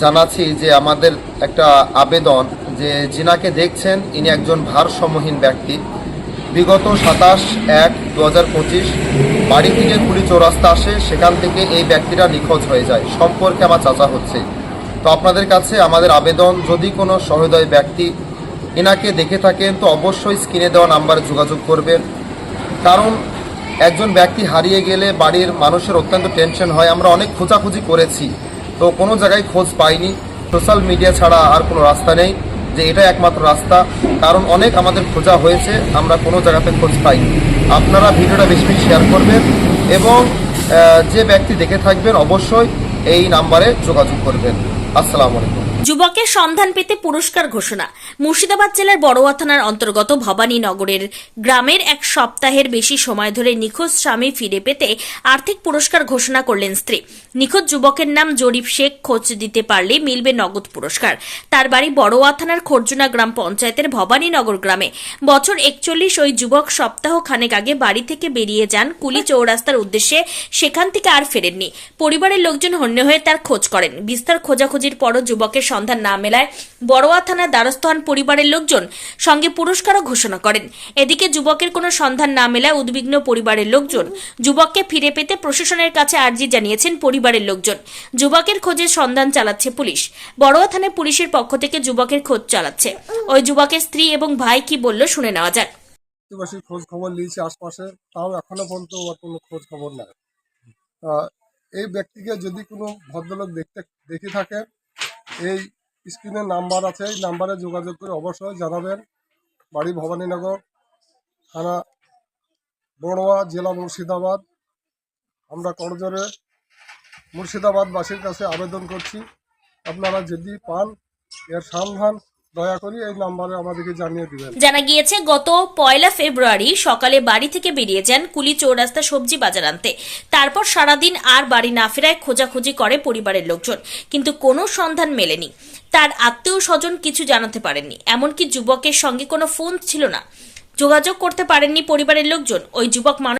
জানাচ্ছি যে আমাদের একটা আবেদন যে যিনাকে দেখছেন, ইনি একজন ভারসাম্যহীন ব্যক্তি। বিগত সাতাশ এক দু হাজার পঁচিশ বাড়ি থেকে কুড়ি চৌরাস্তা আসে, সেখান থেকে এই ব্যক্তিরা নিখোঁজ হয়ে যায়। সম্পর্কে আমার চাচা হচ্ছে। তো আপনাদের কাছে আমাদের আবেদন, যদি কোনো সহৃদয় ব্যক্তি এনাকে দেখে থাকেন, তো অবশ্যই স্ক্রিনে দেওয়া নাম্বারে যোগাযোগ করবেন। কারণ একজন ব্যক্তি হারিয়ে গেলে বাড়ির মানুষের অত্যন্ত টেনশন হয়। আমরা অনেক খোঁজাখুঁজি করেছি। তো কোনো জায়গায় খোঁজ পাইনি। সোশ্যাল মিডিয়া ছাড়া আর কোনো রাস্তা নেই যে এটা একমাত্র রাস্তা। কারণ অনেক আমাদের খোঁজা হয়েছে, আমরা কোনো জায়গাতে খোঁজ পাইনি। আপনারা ভিডিওটা বেশি বেশি শেয়ার করবেন এবং যে ব্যক্তি দেখে থাকবেন অবশ্যই এই নাম্বারে যোগাযোগ করবেন। আসসালামু আলাইকুম। যুবকের সন্ধান পেতে পুরস্কার ঘোষণা। মুর্শিদাবাদ জেলার বড়ুয়া থানার অন্তর্গত ভবানীনগরের গ্রামের এক সপ্তাহের বেশি সময় ধরে নিখোঁজ স্বামী ফিরে পেতে আর্থিক পুরস্কার ঘোষণা করলেন স্ত্রী। নিখোঁজ যুবকের নাম জরিফ শেখ, খোঁজ দিতে পারলে মিলবে নগদ পুরস্কার। তার বাড়ি বড়ুয়া থানার খর্জুনা গ্রাম পঞ্চায়েতের ভবানীনগর গ্রামে। বছর একচল্লিশ ওই যুবক সপ্তাহ খানেক আগে বাড়ি থেকে বেরিয়ে যান কুলি চৌরাস্তার উদ্দেশ্যে, সেখান থেকে আর ফেরেননি। পরিবারের লোকজন হন্য হয়ে তার খোঁজ করেন। বিস্তার খোঁজাখুঁজির পরও যুবকের সন্ধান না মেলায় বড়োয়া থানার দ্বারস্থ হন পরিবারের লোকজন সঙ্গে পুরস্কারও ঘোষণা করেন। এদিকে যুবকের কোনো সন্ধান না মেলায় উদ্বিগ্ন পরিবারের লোকজন যুবককে ফিরে পেতে প্রশাসনের কাছে আর্জি জানিয়েছেন পরিবারের লোকজন। যুবকের খোঁজে সন্ধান চালাচ্ছে পুলিশ। বড়োয়া থানায় পুলিশের পক্ষ থেকে যুবকের খোঁজ চালাচ্ছে। ওই যুবকের স্ত্রী এবং ভাই কি বলল শুনে নেওয়া যাক। আদিবাসীর খোঁজ খবর নিয়েছি আশপাশে, তাও এখনও পর্যন্ত ওর কোনো খোঁজ খবর নাই। এই ব্যক্তিকে যদি কোনো ভদ্রলোক দেখতে, দেখে থাকে এই স্ক্রিনের নাম্বার আছে, এই নাম্বারে যোগাযোগ করে অবশ্যই জানাবেন। বাড়ি ভবানীনগর, থানা বড়োয়া, জেলা মুর্শিদাবাদ। আমরা করজোরে মুর্শিদাবাদবাসীর কাছে আবেদন করছি, আপনারা যদি পান, এর সন্ধান দয়া করে এই নাম্বারে আমাদেরকে জানিয়ে দিবেন। জানা গিয়েছে, গত পয়লা ফেব্রুয়ারি সকালে বাড়ি থেকে বেরিয়ে যান কুলি চৌরাস্তা সবজি বাজার আনতে। তারপর সারাদিন আর বাড়ি না ফেরায় খোঁজাখুঁজি করে পরিবারের লোকজন। কিন্তু কোনো সন্ধান মেলেনি। তার আত্মীয় স্বজন কিছু জানাতে পারেননি। এমনকি যুবকের সঙ্গে কোনো ফোন ছিল না। যোগাযোগ করতে পারেননি পরিবারের লোকজন। ওই যুবক মানুষ